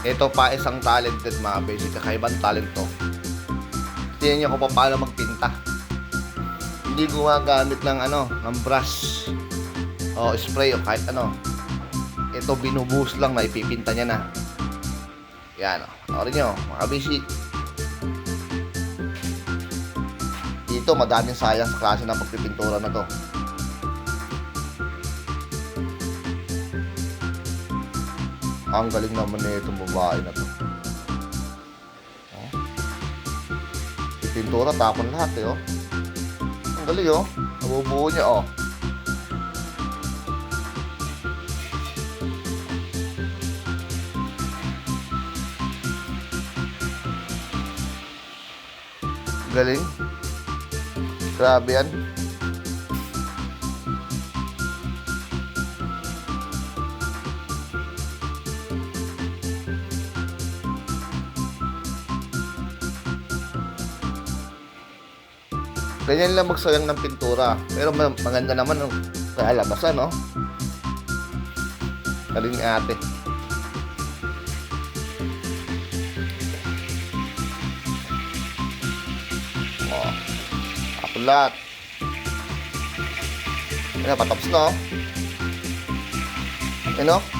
Ito pa isang talented mga basic. Kakaibang talent to. Tingnan niyo kung paano magpinta. Hindi gumagamit ng ano, ng brush o spray o kahit ano. Ito binubuhos lang na ipipinta niya na. Yan o. Panoorin nyo, mga basic. Dito, madaming sayang sa klase ng pagpipintura na to. Ang galing naman na itong babae na to. Oh. Pipintura, tapon lahat eh, oh. Ang galing, oh. Nabubuo niya, oh. Galing. Grabe yan. Ganyan lang magsayang ng pintura. Pero ma- maganda naman ang kalabasan, no? Galing ni ate. Oh. Lahat. Ano, patapos na, oh. Ano?